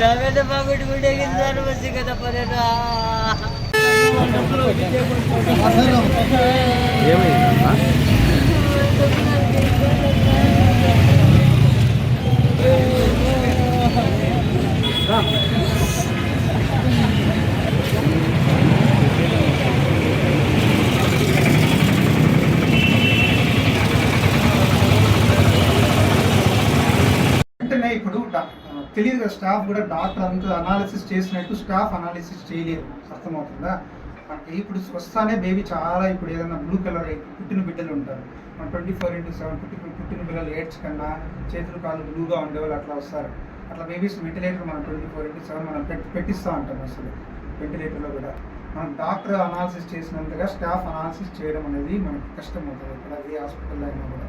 రావేద బాగుడి గుడి సార్ కదా పరేరా ఏమైందమ్మా? వెంటనే ఇప్పుడు తెలియదు కదా స్టాఫ్ కూడా డాక్టర్ అంతా అనాలిసిస్ చేసినట్టు స్టాఫ్ అనాలిసిస్ చేయలేదు. అర్థమవుతుందా? అంటే ఇప్పుడు వస్తానే బేబీ చాలా ఇప్పుడు ఏదైనా బ్లూ కలర్ పుట్టిన బిడ్డలు ఉంటారు. మన ట్వంటీ ఫోర్ ఇంటూ సెవెన్ పుట్టి పుట్టిన పిల్లలు ఏడ్చకుండా చేతులు కాళ్ళు బ్లూగా ఉండేవాళ్ళు అట్లా వస్తారు. అట్లా బేబీస్ వెంటిలేటర్ మనం ట్వంటీ ఫోర్ ఇంటూ సెవెన్ మనం పెట్టి పెట్టిస్తూ ఉంటాం అసలు వెంటిలేటర్లో కూడా. మనం డాక్టర్ అనాలిసిస్ చేసినంతగా స్టాఫ్ అనాలిసిస్ చేయడం అనేది మనకు కష్టం అవుతుంది ఇక్కడ ఏ హాస్పిటల్లో అయినా కూడా.